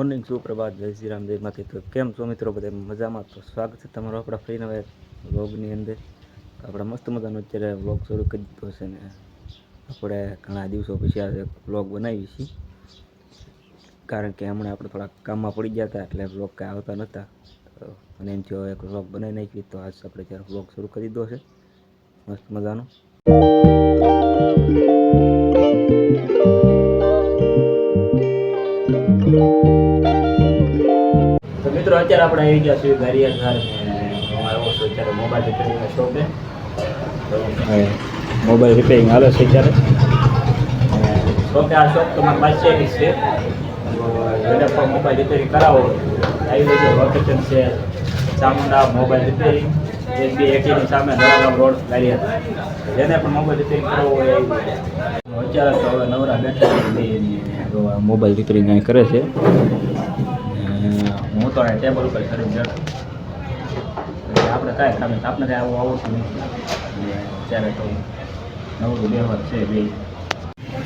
Morning સુપ્રભાત જય શ્રી રામ જયમાંથી તો કેમ છો મિત્રો બધા? મજામાં તો સ્વાગત છે તમારો આપણા ફ્રી નવા વ્લોગની અંદર. આપણે મસ્ત મજાનો અત્યારે વ્લોગ શરૂ કરી દીધો છે ને. આપણે ઘણા દિવસો પછી આ વ્લોગ બનાવી છીએ કારણ કે હમણાં આપણે થોડા કામમાં પડી ગયા હતા એટલે વ્લોગ કાંઈ આવતા નહોતા. અને એમ થયો એક વ્લોગ બનાવી નાખી તો આજ આપણે ત્યારે વ્લોગ શરૂ કરી દીધો છે. મસ્ત મજાનો. તો મિત્રો અત્યારે આપણે આવી ગયા છીએ ગારિયા ઘર ને હું આવ્યો છું અત્યારે મોબાઈલ રિપેરિંગના શોપે મોબાઈલ રિપેરિંગ હાલે છે અત્યારે. શોપે આ શોપ તમારી પાસે જ છે. તો જેને મોબાઈલ રિપેરિંગ કરાવો. આવી જજો લોકેશન છે ચામુંડા મોબાઈલ રિપેરિંગ એસબી એટીની સામે નવાગામ રોડ ગારિયા જેને પણ મોબાઈલ રિપેરિંગ કરવો હોય અત્યારે તો હવે નવરા બેઠા મોબાઈલ રિપેરિંગ અહીં કરે છે. હું તો અહીં ટેબલ ઉપર કરીને બેઠો આપણે કાંઈ કામ. આપણે કાંઈ આવું આવડતું નથી. અત્યારે તો નવું વ્યવહાર છે બે.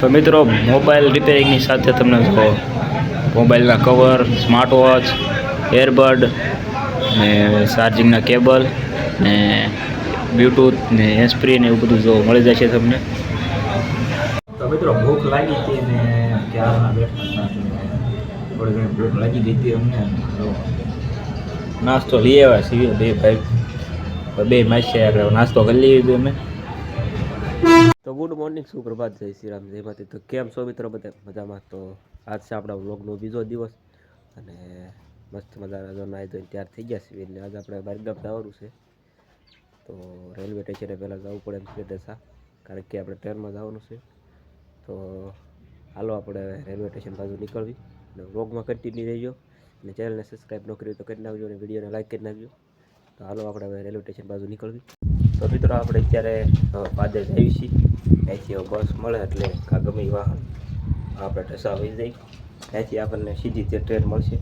તો મિત્રો મોબાઈલ રિપેરિંગની સાથે તમને જો મોબાઈલના કવર સ્માર્ટ વોચ એરબડ ને ચાર્જિંગના કેબલ ને બ્લૂટૂથ ને એસ્પ્રી ને એવું બધું જો મળી જશે તમને. તો મિત્રો ભૂખ લાગી હતી ને ક્યારના બેઠા હતા? થોડી ઘણી ભૂખ લાગી ગઈ હતી અમને. નાસ્તો લઈ આવ્યા છીએ બે ભાઈ. બે માસી નાસ્તો કરી લઈએ બે અમે. તો ગુડ મોર્નિંગ સુપ્રભાત. જય શ્રી રામ. જય તો કેમ છો મિત્રો બધા? મજામાં? તો આજ છે આપણા વ્લોગનો બીજો દિવસ. અને મસ્ત મજાના જો નાહી ધોઈને તૈયાર થઈ ગયા છીએ. આજે આપણે બારગામ જવાનું છે. તો રેલવે સ્ટેશને પહેલાં જવું પડે એમ છે દશા. કારણ કે આપણે ટ્રેનમાં જવાનું છે. તો હાલો આપણે રેલવે સ્ટેશન બાજુ નીકળવી અને વ્લોગમાં કન્ટિન્યુ રહેજો. અને ચેનલને સબસ્ક્રાઈબ ન કરી તો કરી નાખજો અને વિડીયોને લાઈક કરી નાખજો. તો હાલો આપણે હવે રેલવે સ્ટેશન બાજુ નીકળવી. તો મિત્રો આપણે અત્યારે પાદર જઈએ છીએ. ત્યાંથી બસ મળે એટલે કાં ગમે વાહન, આપણે ઢસા વહી જઈ ત્યાંથી આપણને સીધી તે ટ્રેન મળશે.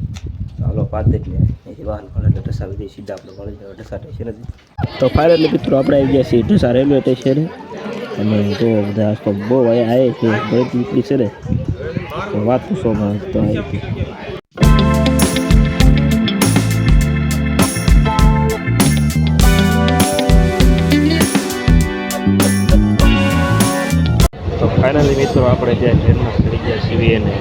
હાલો પાદર ને અહીંથી વાહન મળે એટલે ઢસા સીધા આપણે મળી જાય ઢસા તો ફાઇનલી મિત્રો આપણે આવી ગયા છીએ ઢસા રેલવે સ્ટેશને. અને તો બધા તો બહુ આવે છે ભરત નીકળી છે ને. તો વાત પૂછો માં તો તો ફાઇનલી મિત્રો આપણે ત્યાં ટ્રેનમાં ચડી ગયા છીએ અને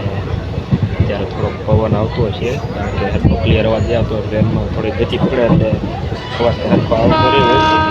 ત્યારે થોડોક પવન આવતો છે કારણ કે હરકો ક્લિયર અવાજ આવતો ટ્રેનમાં થોડી ગતિ પકડે એટલે અવાજ હરકો આવતો રહ્યો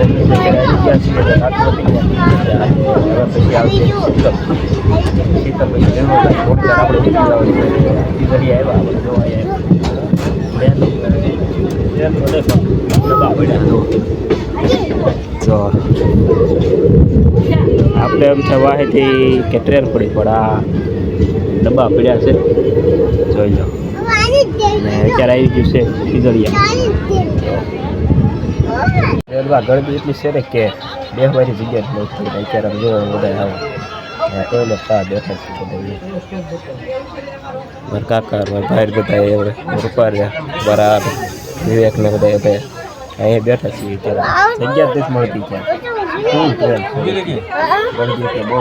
રેલવે સ્ટેશને આવી ગયા છીએ. એટલે રાત પતી ગયા હવે પછી આવશે. શીતળ પછી થોડી આપણે છે. ઘડી આવ્યા આપણે જોવા આવ્યા તો દેખો ડબ્બા પડ્યા. જો. આપણે એમ છે વાહેથી કે ટ્રેન પડી, પણ આ ડબ્બા પડ્યા છે. જોઈ લો. ને અત્યારે આવી ગયું છે ખીજડીયા. રેલવા ગરબી એટલી છે ને કે બે વારી જગ્યા જ નથી અત્યારે આમ બધા આવે ટોયલેટ પા બેઠા છે કાકા ભાઈ બધા એવડે રૂપાર્યા બરાબર વિવેક ને બધા બધા અહીંયા બેઠા છીએ અત્યારે. જગ્યા જ મળતી ટ્રેન ગળદી બહુ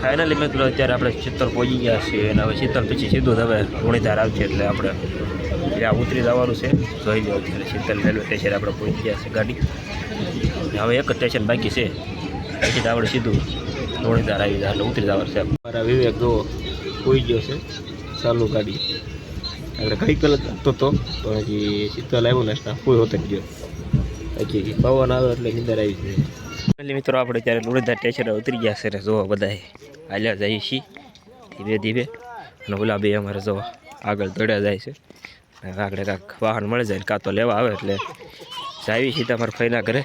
ફાઇનલી મિત્રો, અત્યારે આપણે ચિત્તર પહોંચી ગયા છીએ અને હવે ચિત્તર પછી સીધું હવે લુણીધાર આવશે એટલે આપણે ત્યાં ઉતરી જવાનું છે. જોઈ લો અત્યારે શીતલ રેલવે સ્ટેશન આપણે પહોંચી ગયા છે ગાડી. હવે એક જ સ્ટેશન બાકી છે. પછી આપણે સીધું લુણીધાર આવી જાય એટલે ઉતરી જવાનું છે. મારા વિવેક જો હોઈ ગયો છે, ચાલુ ગાડી. આપણે કઈ કલર હતો તો પણ હજી શીતલ આવ્યો ને એટલે કોઈ હોતો ગયો. હજી પવન આવે એટલે નીંદર આવી જાય એટલે મિત્રો, આપણે ત્યારે લુણીધાર ટેચર ઉતરી ગયા છે જોવા બધાએ હાલ્યા જઈએ છીએ, ધીમે ધીમે. અને ઓલા બે અમારે જોવા, આગળ દોડ્યા જાય છે. આગળ કાંક વાહન મળી જાય કાં તો લેવા આવે એટલે જાવી છીએ મારા ફઈના ઘરે.